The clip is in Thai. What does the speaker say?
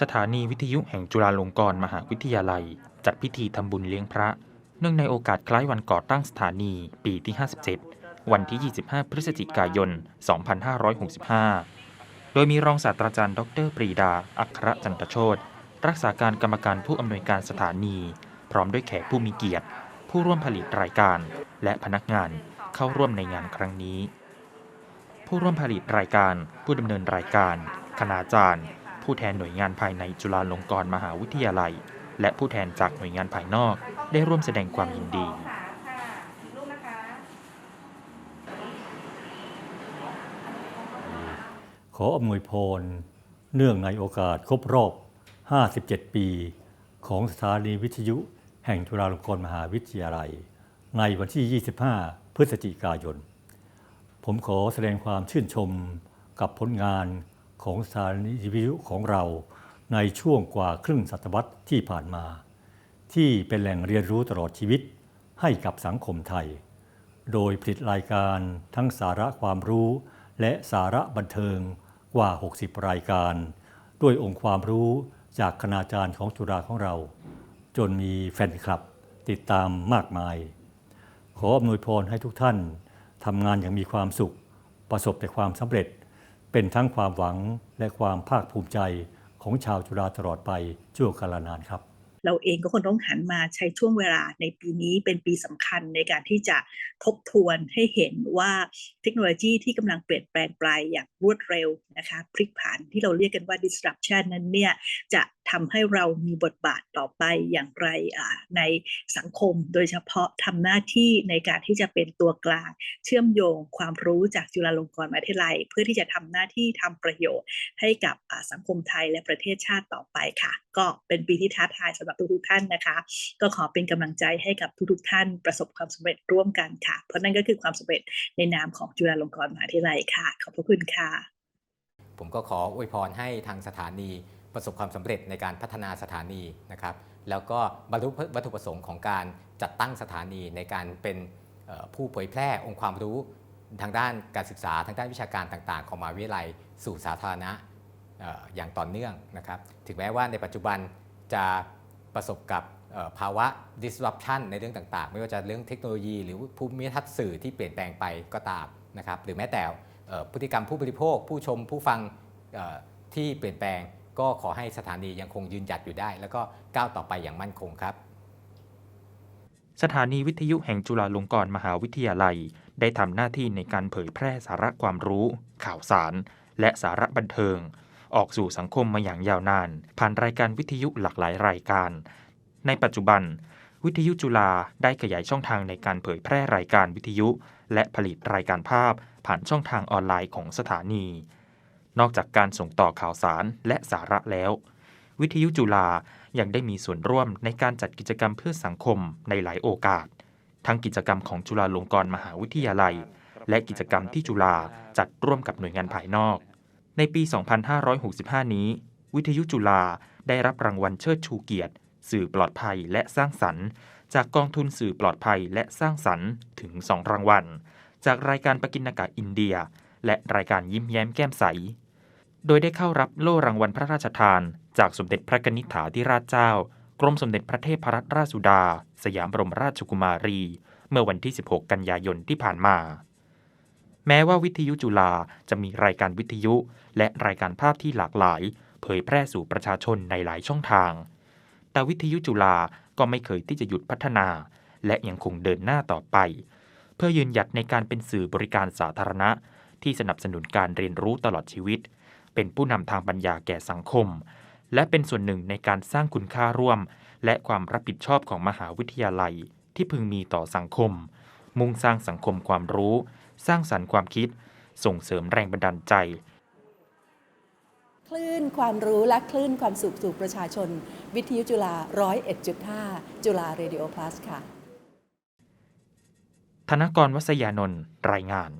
สถานีวิทยุแห่งจุฬาลงกรณ์มหาวิทยาลัย จัดพิธีทำบุญเลี้ยงพระ เนื่องในโอกาสคล้ายวันก่อตั้งสถานีปีที่ 57 วันที่ 25 พฤศจิกายน 2565 โดยมีรองศาสตราจารย์ ดร ปรีดา อัครจันทโชตรักษาการกรรมการผู้อำนวยการสถานี พร้อมด้วยแขกผู้มีเกียรติ ผู้ร่วมผลิตรายการ และพนักงานเข้าร่วมในงานครั้งนี้ ผู้ร่วมผลิตรายการ ผู้ดำเนินรายการ คณาจารย์ ผู้แทนหน่วยงานภายในจุฬาลงกรณ์มหาวิทยาลัย และผู้แทนจากหน่วยงานภายนอก ได้ร่วมแสดงความยินดี ขออำนวยพร เนื่องในโอกาสครบรอบ 57 ปี ของสถานีวิทยุแห่งจุฬาลงกรณ์มหาวิทยาลัย ในวันที่ 25 พฤศจิกายน ผมขอแสดงความชื่นชมกับผลงาน ของสถานีวิทยุของเราในช่วงกว่าครึ่งศตวรรษที่ผ่านมา ที่เป็นแหล่งเรียนรู้ตลอดชีวิตให้กับสังคมไทย โดยผลิตรายการทั้งสาระความรู้และสาระบันเทิงกว่า 60 รายการ ด้วยองค์ความรู้จากคณาจารย์ของจุฬาของเรา จนมีแฟนคลับติดตามมากมาย ขออำนวยพรให้ทุกท่านทำงานอย่างมีความสุข ประสบแต่ความสำเร็จ เป็นทั้งความหวังและความภาคภูมิใจของชาวจุฬาตลอดไปชั่วกาลนานครับ เราเองก็คงต้องหันมาใช้ช่วงเวลาในปีนี้เป็นปีสำคัญในการที่จะทบทวนให้เห็นว่าเทคโนโลยีที่กำลังเปลี่ยนแปลงไปอย่างรวดเร็วนะคะพลิกผันที่เราเรียกกันว่า disruption นั้นเนี่ยจะ ทำให้เรามีบทบาทต่อไปอย่างไรในสังคม โดยเฉพาะทำหน้าที่ในการที่จะเป็นตัวกลาง เชื่อมโยงความรู้จากจุฬาลงกรณ์มหาวิทยาลัย เพื่อที่จะทำหน้าที่ทำประโยชน์ ให้กับสังคมไทยและประเทศชาติต่อไปค่ะ ก็เป็นปีที่ท้าทายสำหรับทุกๆท่านนะคะ ก็ขอเป็นกำลังใจให้กับทุกๆท่านประสบความสำเร็จร่วมกันค่ะ เพราะนั่นก็คือความสำเร็จในนามของจุฬาลงกรณ์มหาวิทยาลัยค่ะ ขอบพระคุณค่ะ ผมก็ขออวยพรให้ทางสถานี ประสบความสำเร็จในการพัฒนาสถานีนะครับ แล้วก็บรรลุวัตถุประสงค์ของการจัดตั้งสถานีในการเป็นผู้เผยแพร่องค์ความรู้ทางด้านการศึกษาทางด้านวิชาการต่าง ๆ ของมหาวิทยาลัยสู่สาธารณะอย่างต่อเนื่องนะครับ ถึงแม้ว่าในปัจจุบันจะประสบกับภาวะ disruption ในเรื่องต่างๆ ไม่ว่าจะเรื่องเทคโนโลยี หรือภูมิทัศน์สื่อที่เปลี่ยนแปลงไปก็ตามนะครับ หรือแม้แต่พฤติกรรมผู้บริโภค ผู้ชมผู้ฟังที่เปลี่ยนแปลง ก็ขอให้สถานียังคงยืนหยัดอยู่ได้ แล้วก็ก้าวต่อไปอย่างมั่นคงครับ สถานีวิทยุแห่งจุฬาลงกรณ์มหาวิทยาลัย ได้ทำหน้าที่ในการเผยแพร่สาระความรู้ ข่าวสาร และสาระบันเทิง ออกสู่สังคมมาอย่างยาวนาน ผ่านรายการวิทยุหลากหลายรายการ ในปัจจุบัน วิทยุจุฬาได้ขยายช่องทางในการเผยแพร่รายการวิทยุ และผลิตรายการภาพผ่านช่องทางออนไลน์ของสถานี นอกจากการส่งต่อข่าวสารและสาระแล้ว วิทยุจุฬายังได้มีส่วนร่วมในการจัดกิจกรรมเพื่อสังคมในหลายโอกาส ทั้งกิจกรรมของจุฬาลงกรณ์มหาวิทยาลัย และกิจกรรมที่จุฬาจัดร่วมกับหน่วยงานภายนอก ในปี 2565 นี้ วิทยุจุฬาได้รับรางวัลเชิดชูเกียรติ สื่อปลอดภัยและสร้างสรรค์ จากกองทุนสื่อปลอดภัยและสร้างสรรค์ถึง 2 รางวัล จากรายการปกินากาอินเดีย และรายการยิ้มแย้มแก้มใส โดยได้เข้ารับโล่รางวัลพระราชทาน จากสมเด็จพระนิษฐาธิราชเจ้า กรมสมเด็จพระเทพรัตนราชสุดา สยามบรมราชกุมารี เมื่อวันที่ 16 กันยายนที่ผ่านมา แม้ว่าวิทยุจุฬาจะมีรายการวิทยุ และรายการภาพที่หลากหลาย เผยแพร่สู่ประชาชนในหลายช่องทาง แต่วิทยุจุฬาก็ไม่เคยที่จะหยุดพัฒนา และยังคงเดินหน้าต่อไป เพื่อยืนหยัดในการเป็นสื่อบริการสาธารณะ ที่สนับสนุนการเรียนรู้ตลอดชีวิต เป็นผู้นำทางปัญญาแก่สังคม และเป็นส่วนหนึ่งในการสร้างคุณค่าร่วม และความรับผิดชอบของมหาวิทยาลัยที่พึงมีต่อสังคม มุ่งสร้างสังคมความรู้ สร้างสรรค์ความคิด ส่งเสริมแรงบันดาลใจ คลื่นความรู้และคลื่นความสุขสู่ประชาชน วิทยุจุฬา101.5 จุฬาเรดิโอพลัสค่ะธนกรวัสยานนท์รายงาน